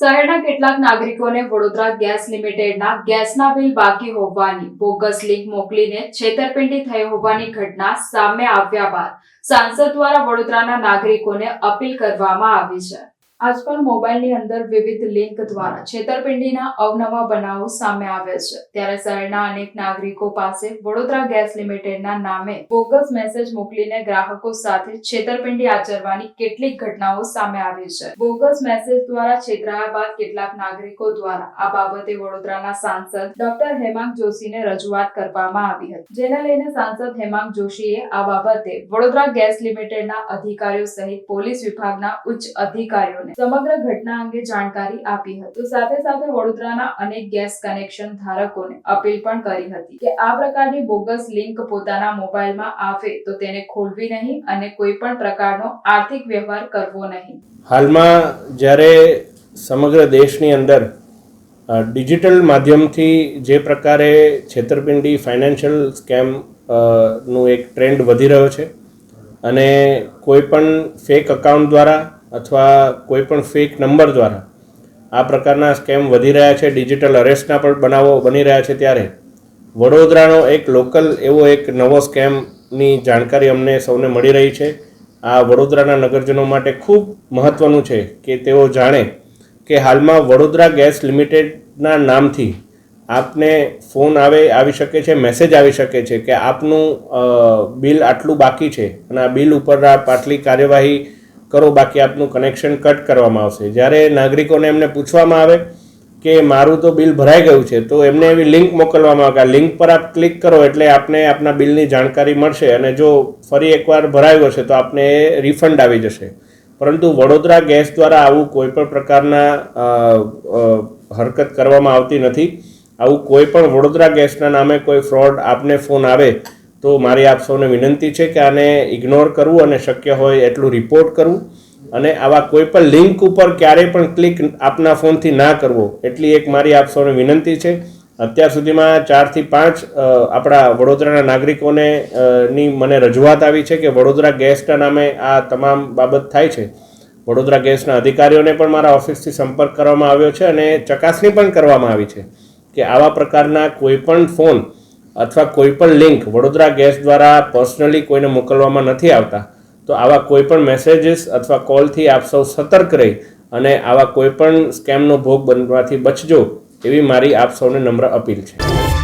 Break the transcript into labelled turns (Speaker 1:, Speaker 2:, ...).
Speaker 1: શહેરના કેટલાક નાગરિકોને વડોદરા ગેસ લિમિટેડના ગેસના બિલ બાકી હોવાની બોગસ લિંક મોકલીને છેતરપિંડી થઈ હોવાની ઘટના સામે આવ્યા બાદ સાંસદ દ્વારા વડોદરાના નાગરિકોને અપીલ કરવામાં આવી છે. આજકાલ મોબાઈલની અંદર વિવિધ લિંક દ્વારા છેતરપિંડીના અવનવા બનાવો સામે આવ્યા છે. ત્યારે શહેરના અનેક નાગરિકો પાસે વડોદરા ગેસ લિમિટેડના નામે બોગસ મેસેજ મોકલીને ગ્રાહકો સાથે છેતરપિંડી આચરવાની કેટલીક ઘટનાઓ સામે આવી છે. બોગસ મેસેજ દ્વારા છેતરાયા બાદ કેટલાક નાગરિકો દ્વારા આ બાબતે વડોદરાના સાંસદ ડોક્ટર હેમાંગ જોશીને રજૂઆત કરવામાં આવી હતી. જેને લઈને સાંસદ હેમાંગ જોશીએ આ બાબતે વડોદરા ગેસ લિમિટેડના અધિકારીઓ સહિત પોલીસ વિભાગના ઉચ્ચ અધિકારીઓને સમગ્ર ઘટના અંગે જાણકારી આપી હતી. સાથે સાથે વડોદરાના અનેક ગેસ કનેક્શન ધારકોને અપીલ પણ કરી હતી કે આ પ્રકારની બોગસ લિંક પોતાના મોબાઈલમાં આવે તો તેને ખોલવી નહીં અને કોઈ પણ પ્રકારનો આર્થિક વ્યવહાર કરવો નહીં.
Speaker 2: હાલમાં જ્યારે સમગ્ર દેશની અંદર ડિજિટલ માધ્યમથી જે પ્રકારે છેતરપિંડી ફાઇનાન્શિયલ સ્કેમનું એક ટ્રેન્ડ વધી રહ્યો છે અને કોઈ પણ ફેક અકાઉન્ટ દ્વારા અથવા કોઈ પણ ફેક નંબર દ્વારા. આ પ્રકારના સ્કેમ વધી રહ્યા છે. ડિજિટલ અરેસ્ટના પણ બનાવો બની રહ્યા છે ત્યારે. વડોદરાનો એક લોકલ એવો એક નવો સ્કેમની જાણકારી અમને સૌને મળી રહી છે. આ વડોદરાના નગરજનો માટે ખૂબ મહત્ત્વનું છે કે તેઓ જાણે કે હાલમાં વડોદરા ગેસ લિમિટેડના નામથી આપને ફોન આવે, આવી શકે છે, મેસેજ આવી શકે છે કે આપનું બિલ આટલું બાકી છે અને આ બિલ ઉપર આપ આટલી કાર્યવાહી કરો, બાકી આપનું કનેક્શન કટ કરવામાં આવશે. જ્યારે નાગરિકોને એમને પૂછવામાં આવે કે મારું તો બિલ ભરાઈ ગયું છે, તો એમને એવી લિંક મોકલવામાં આવે લિંક પર આપ ક્લિક કરો એટલે આપને આપના બિલની જાણકારી મળશે અને જો ફરી એકવાર ભરાયું હશે તો આપને એ રિફંડ આવી જશે. પરંતુ વડોદરા ગેસ દ્વારા આવું કોઈ પણ પ્રકારના હરકત કરવામાં આવતી નથી. આવું કોઈ પણ વડોદરા ગેસના નામે કોઈ ફ્રોડ આપને ફોન આવે તો મારી આપ સૌને વિનંતી છે કે આને ઇગ્નોર કરવું અને શક્ય હોય એટલું રિપોર્ટ કરવું. અને આવા કોઈ પણ લિંક ઉપર ક્યારેય પણ ક્લિક આપના ફોનથી ના કરવો. એટલી એક મારી આપ સૌને વિનંતી છે. અત્યાર સુધીમાં ચારથી પાંચ આપણા વડોદરાના નાગરિકોને ની મને રજૂઆત આવી છે કે વડોદરા ગેસના નામે આ તમામ બાબત થાય છે. વડોદરા ગેસના અધિકારીઓને પણ મારા ઓફિસથી સંપર્ક કરવામાં આવ્યો છે અને ચકાસણી પણ કરવામાં આવી છે કે આવા પ્રકારના કોઈ પણ ફોન અથવા કોઈ પણ લિંક વડોદરા ગેસ દ્વારા પર્સનલી કોઈને મોકલવામાં નથી આવતા, તો આવા કોઈ પણ મેસેજીસ અથવા કોલથી આપ સૌ સતર્ક રહી અને આવા કોઈ પણ સ્કેમનો ભોગ બનવાથી બચજો, એવી મારી આપ સૌને નમ્ર અપીલ છે.